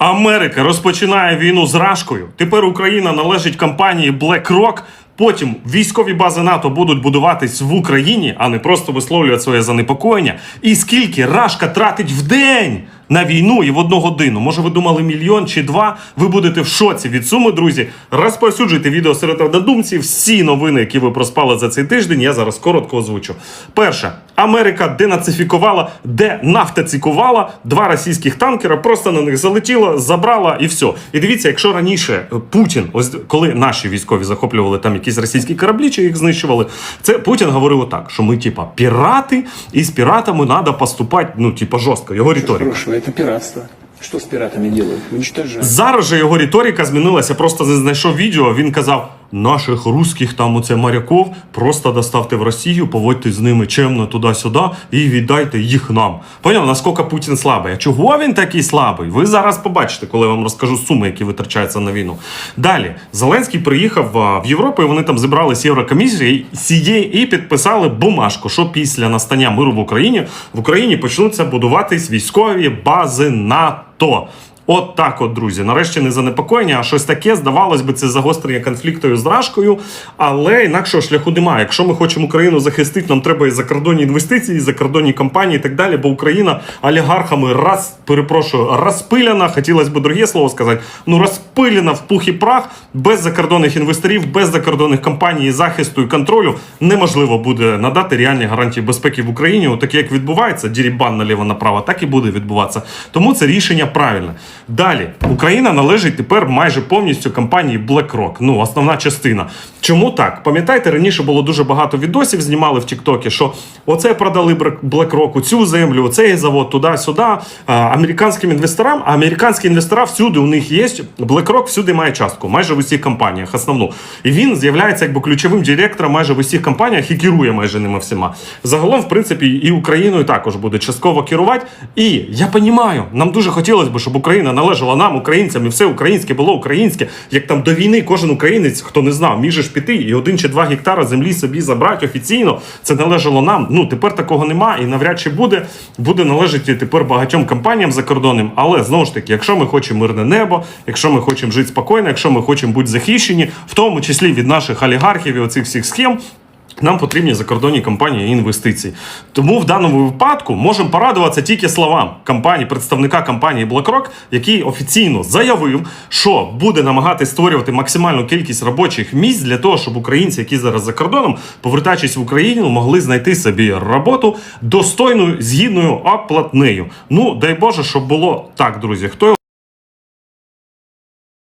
Америка розпочинає війну з Рашкою. Тепер Україна належить компанії BlackRock. Потім військові бази НАТО будуть будуватись в Україні, а не просто висловлювати своє занепокоєння. І скільки Рашка тратить в день на війну і в одну годину? Може, ви думали мільйон чи два? Ви будете в шоці від суми, друзі. Розповсюджуйте відео серед однодумців. Всі новини, які ви проспали за цей тиждень, я зараз коротко озвучу. Перше, Америка денацифікувала, денафтацикувала два російських танкера, просто на них залетіла, забрала і все. І дивіться, якщо раніше е, Путін, ось коли наші військові захоплювали там якісь російські кораблі, чи їх знищували, це Путін говорив отак, що ми, типа, пірати, і з піратами треба поступати, ну, типа, жорстко. Його риторика. Это пиратство. Що з піратами делают? Уничтожают. Зараз же його риторика змінилася. Просто не знайшов відео. Він казав: наших русських там оце моряков просто доставте в Росію, поводьте з ними чемно туди-сюди і віддайте їх нам. Поняв, наскільки Путін слабий? А чого він такий слабий? Ви зараз побачите, коли я вам розкажу суми, які витрачаються на війну. Далі Зеленський приїхав в Європу, і вони там зібрали з Єврокомісії і підписали бумажку, що після настання миру в Україні в Україні почнуться будуватись військові бази НАТО. От так, от, друзі. Нарешті не занепокоєння, а щось таке, здавалось би, це загострення конфлікту з Рашкою, але інакшого шляху немає. Якщо ми хочемо Україну захистити, нам треба і закордонні інвестиції, і закордонні компанії і так далі, бо Україна олігархами раз, перепрошую, розпиляна, хотілося б друге слово сказати, ну розпилена в пух і прах, без закордонних інвесторів, без закордонних компаній, захисту і контролю неможливо буде надати реальні гарантії безпеки в Україні. Отаке, як відбувається, дірібан наліво направо, так і буде відбуватися. Тому це рішення правильне. Далі Україна належить тепер майже повністю компанії BlackRock. Ну, основна частина. Чому так? Пам'ятаєте, раніше було дуже багато відосів, знімали в Тіктокі, що оце продали BlackRock, цю землю, оцей завод, туди-сюди. Американським інвесторам, а американські інвестора всюди у них є. BlackRock всюди має частку, майже в усіх компаніях, основну. І він з'являється якби ключовим директором майже в усіх компаніях і керує майже ними всіма. Загалом, в принципі, і Україною також буде частково керувати. І я розумію, нам дуже хотілося б, щоб Україна належала нам, українцям, і все українське було українське. Як там до війни кожен українець, хто не знав, між ж піти і один чи два гектара землі собі забрати офіційно. Це належало нам. Ну тепер такого нема і навряд чи буде. Буде належати тепер багатьом компаніям закордонним. Але знову ж таки, якщо ми хочемо мирне небо, якщо ми хочемо жити спокійно, якщо ми хочемо бути захищені, в тому числі від наших олігархів і оцих всіх схем. Нам потрібні закордонні компанії і інвестиції. Тому в даному випадку можемо порадуватися тільки словам компанії, представника компанії BlackRock, який офіційно заявив, що буде намагатись створювати максимальну кількість робочих місць для того, щоб українці, які зараз за кордоном, повертаючись в Україну, могли знайти собі роботу достойною, згідною оплатнею. Ну дай Боже, щоб було так, друзі. Хто